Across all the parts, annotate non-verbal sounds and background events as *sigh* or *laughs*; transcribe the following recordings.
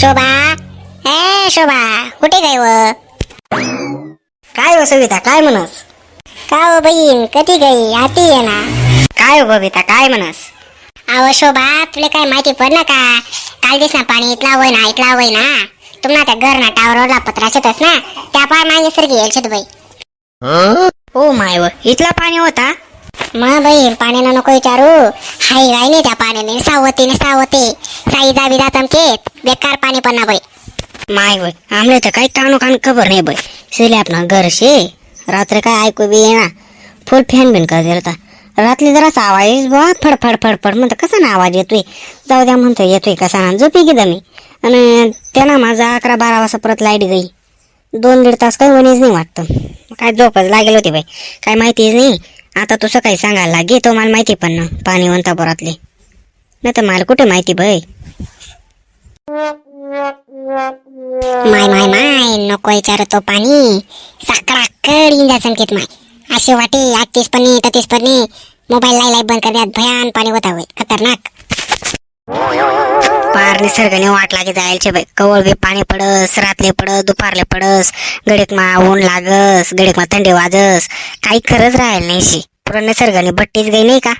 शोभा? ए शोभा कुठे काय व? काय हो सविता काय म्हणस? का हो बहीण कधी गई? आती आहे ना. काय हो बबिता काय म्हणस? अहो शोभा तुला काय माहिती पडलं का? काल दिस ना पाणी इथला होय ना इथला होय ना तुम्हाला त्या घर ना टावरला पत्राचेतच ना त्या पाय मागे सर गेलशेत बाई. हो? माय व इथला पाणी होता? मग बाई पाण्यानं नको विचारू. हाय गाय नाही त्या पाण्याने सावते ने सावते. साई जावी जात आमचे बेकार पाणी पण ना बाई. माय बाई आमले तर काही कानो कान खबर नाही बाई. सिले आपण घर शे रात्री काय ऐकू बी ना फुल फॅन बिन कर दिला होता रात्री जरासा आवाज बा फडफड फडफड म्हणतो. कसा ना आवाज येतोय? जाऊ द्या म्हणतो येतोय कसा ना. झोपी गेलं मी आणि त्यानं माझा अकरा बारा वाजता परत लाइट गई दोन दीड तास काही वणीच नाही वाटतं. काय झोपच लागेल होती बाई. काय माहितीच नाही. आता तुझं काही सांगायला लागे तो मला माहिती पण ना पाणी बोरातले नाही तर मला कुठे माहिती बाई माय माय माय नको विचार तो पाणी. साकडा कड इंजा संकेत माय. असे वाटे आठतीस पन्नी ततीस पन्नी. मोबाईल लाई लाई बंद करण्यात भयान पाणी होता होय. खतरनाक. पार निसर्गाने वाट लागे जायचे बाई. कवळ बी पाणी पडस रातले पडस दुपारले पडस गडीक मा ऊन लागस गडीक मा थंडी वाजस. काही खरंच राहील नाही शी निसर्गाने भट्टीच गई नाही का?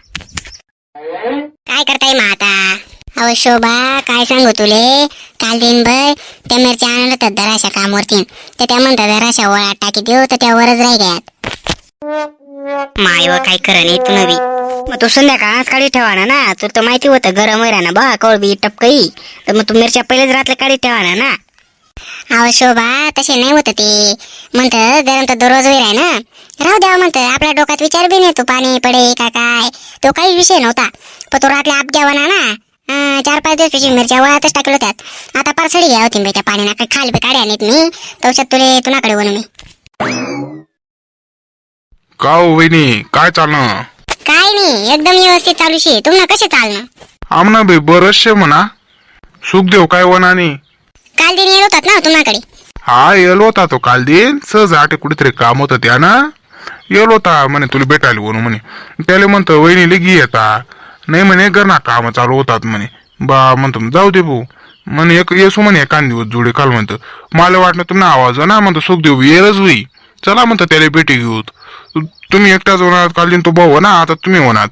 काय करताय मग आता अहो शोभा काय सांगू तुले? काल दिनभर त्या मिरच्या आणलं तर दराशा कामवरती. तर त्या म्हणतात दराशा वळा टाकी देऊ तर त्या वरच राहिल्यात माय व काय कर नाही तू नवी. मग तू संध्याकाळ काळी ठेवाना ना? तुला तर माहिती होतं गरम वैरा ना बा कोळबी टपकई तर मग तू मिरच्या पहिलेच रात्री काळी ठेवाना ना? अहो शोभा तसे नाही होत ते. म्हणत गरम तर दररोज वेळ आहे ना. राहू द्यावं म्हणतं आपल्या डोक्यात विचार बी नाही तू पाणी पडे का काय. तो काही विषय नव्हता. पण तो रात्री आप घ्यावा ना चार पाच दिवस पेशी मिरच्या वळातच टाकलं त्यात आता पारसडी घ्या होती त्या पाण्याला काही खाल बी काढ्या नाहीत मी. तवशात तुले तुनाकडे वणू मी. का हो वहिनी? काय चालणं? काय नाही एकदम व्यवस्थित चालू शे तुम्हाला कसे चालणं? आमना बे बरचशे म्हणा. सुखदेव काय वनानी? काल दिन येत होतात ना तुमच्याकडे हा येलो होता तो काल दिन सहज आटे कुठेतरी काम होतं त्यानं. येलो होता म्हणे तुला भेटायला म्हणून म्हणे. त्याला म्हणतो वहिनी लगी येता नाही म्हणे घर ना काम चालू होतात म्हणे. बा म्हणतो जाऊ दे भाऊ. म्हणे एक येसू म्हणे एखाद दिवस जुडे काल म्हणतो. मला वाटलं तुम्ही आवाज ना म्हणतो सुखदेव येरच होई. चला म्हणतो त्याला भेटी घेऊ तुम्ही एकटाच होणार काल दिन तो भाऊ हो ना आता तुम्ही होणार.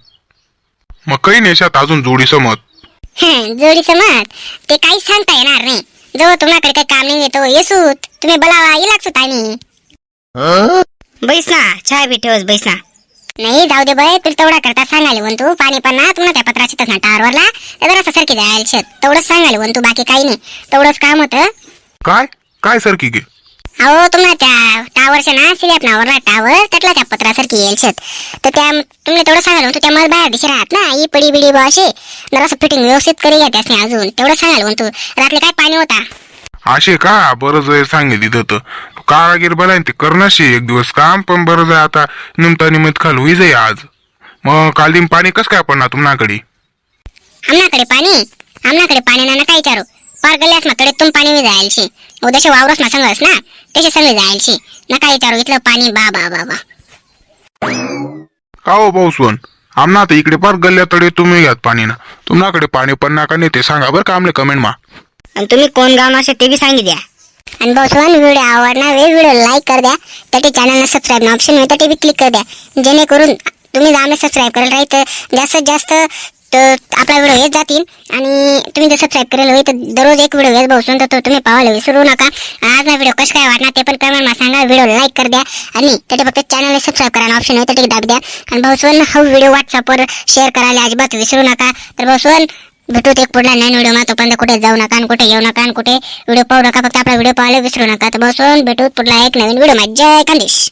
मग काही नाही शेत अजून जोडी समत. *laughs* जोडी समाज ते काहीच सांगता येणार नाही. जो तुमच्याकडे काही काम नाही येतो येसूत तुम्ही बोलावा इलाच सुत आणि बैस ना चहा बी ठेवस बैस ना. नाही जाऊ दे बाय तुला तेवढा करता सांगायला म्हणतो. तू पाणी पण ना तुम्हाला त्या पत्राची ना टावरला तर असं सारखी जायला शेत. तेवढंच सांगायला म्हणतो बाकी काही नाही. तेवढंच काम होतं. काय? काय सरकी गे? अहो तुम्हाला त्या टावरच्या ना सिलेप नावरला टावर त्यातला त्या पत्रासारखी येईल शेत. तर त्या तुम्हाला तेवढं सांगायला म्हणतो त्या मला बाहेर दिशी राहत ना? ही पडी बिडी बा अशी. जरासं फिटिंग व्यवस्थित करी घ्या त्यासने अजून. तेवढं सांगायला म्हणतो रात्री काय पाणी होता? असे का? बरंच वेळ सांगितली तर. कारागीर बलाय ते करणाशी एक दिवस काम पण बरं जाय आता निमता निमित्त खाल होई जाई आज. मग काल दिन पाणी कस काय पडणार तुम्हाकडे? आमनाकडे पाणी? आमनाकडे पाणी ना काय विचारू? पार गल्ल्यास कडे तुम पाणी मी जायलशी. उद्याशी वावरस ना सांगस ना? तसे सगळे जायलशी. नका विचारू इथलं पाणी बा बा बा बा. का हो पाऊसवन आमना आता इकडे पार गल्ल्यातडे तुम्ही घ्यात पाणी ना. तुम्हाकडे पाणी पण नाका नाही ते सांगा बरं का आमले कमेंट मा. आणि तुम्ही कोण गाव असे ते बी सांगी द्या. आणि बसवन व्हिडिओ आवडणार वे व्हिडिओ लाईक कर द्या. त्याचे चॅनलला सबस्क्राईब ऑप्शन आहे ते बी क्लिक कर द्या. जेणेकरून तुम्ही आम्ही सबस्क्राईब करायला राहील तर जास्तीत जास्त तर आपला व्हिडिओ येत जातील. आणि तुम्ही जर सबस्क्राईब करायला होईल तर दररोज एक व्हिडिओ येत बसून तर तो तुम्ही पाहायला विसरू नका. आज व्हिडिओ कसं काय वाटणार ते पण कमेंटमा सांगा. व्हिडिओ लाईक कर द्या. आणि त्याचे फक्त चॅनलला सबस्क्राईब करा ऑप्शन आहे ते दाब द्या. आणि भाऊसवन हा व्हिडिओ व्हॉट्सअपवर शेअर करायला अजिबात विसरू नका. तर भाऊसवन भेटूत एक पुढला नवीन व्हिडिओ तोपर्यंत कुठे जाऊ नका आणि कुठे येऊ नका आणि कुठे व्हिडिओ पाहू नका. फक्त आपला व्हिडिओ पाहायला विसरू नका. तर बसून भेटूत पुढला एक नवीन व्हिडिओ जय कांदेश.